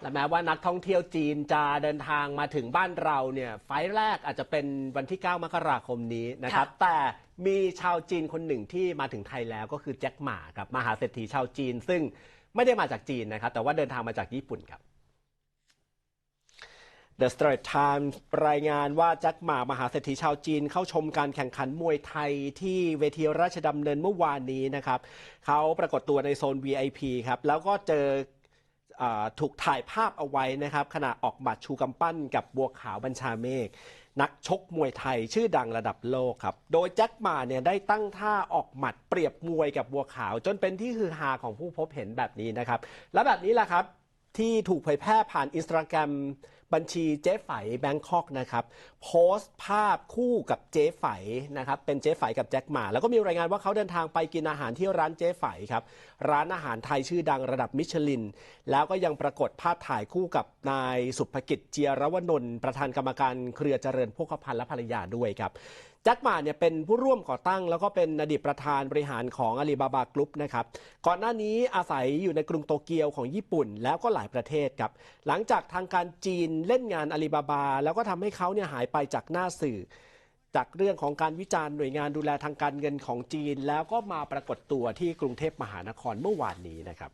และแม้ว่านักท่องเที่ยวจีนจะเดินทางมาถึงบ้านเราเนี่ยไฟล์แรกอาจจะเป็นวันที่ 9 มกราคมนี้นะครับค่ะแต่มีชาวจีนคนหนึ่งที่มาถึงไทยแล้วก็คือแจ็คหมาครับมหาเศรษฐีชาวจีน ซึ่งไม่ได้มาจากจีนนะครับ แต่ว่าเดินทางมาจากญี่ปุ่นครับ The Straits Times รายงานว่าแจ็คหมามหาเศรษฐีชาวจีน เข้าชมการแข่งขันมวยไทยที่เวทีราชดำเนินเมื่อวานนี้นะครับเขาปรากฏตัวในโซน VIP ครับแล้วก็เจออ่า ถูกถ่ายภาพเอาไว้นะครับขณะออกหมัดชูกำปั้นกับบัวขาวบัญชาเมฆนักชกมวยไทยชื่อดังระดับโลกครับ โดยแจ็คหมาเนี่ยได้ตั้งท่าออกหมัดเปรียบมวยกับบัวขาว จนเป็นที่ฮือฮาของผู้พบเห็นแบบนี้นะครับ และแบบนี้แหละครับ ที่ถูกเผยแพร่ผ่านอินสตาแกรม บัญชีเจ๊ไฝแบงคอกนะครับโพสต์ภาพคู่กับเจ๊ไฝนะครับเป็นเจ๊ไฝกับแจ็คหมา แล้วก็มีรายงานว่าเขาเดินทางไปกินอาหารที่ร้านเจ๊ไฝครับร้านอาหารไทยชื่อดังระดับมิชลิน แล้วก็ยังปรากฏภาพถ่ายคู่กับนายสุภกิจเจียรวนนท์ประธานกรรมการเครือเจริญพกพันธ์และภรรยาด้วยครับแจ็คหมาเนี่ยเป็นผู้ร่วมก่อตั้ง แล้วก็เป็นอดีตประธานบริหารของอาลีบาบากรุ๊ปนะครับ ก่อนหน้านี้อาศัยอยู่ในกรุงโตเกียวของญี่ปุ่น แล้วก็หลายประเทศครับ หลังจากทางการจีนเล่นงานอาลีบาบา แล้วก็ทำให้เขาเนี่ยหายไปจากหน้าสื่อ จากเรื่องของการวิจารณ์หน่วยงานดูแลทางการเงินของจีน แล้วก็มาปรากฏตัวที่กรุงเทพมหานครเมื่อวานนี้นะครับ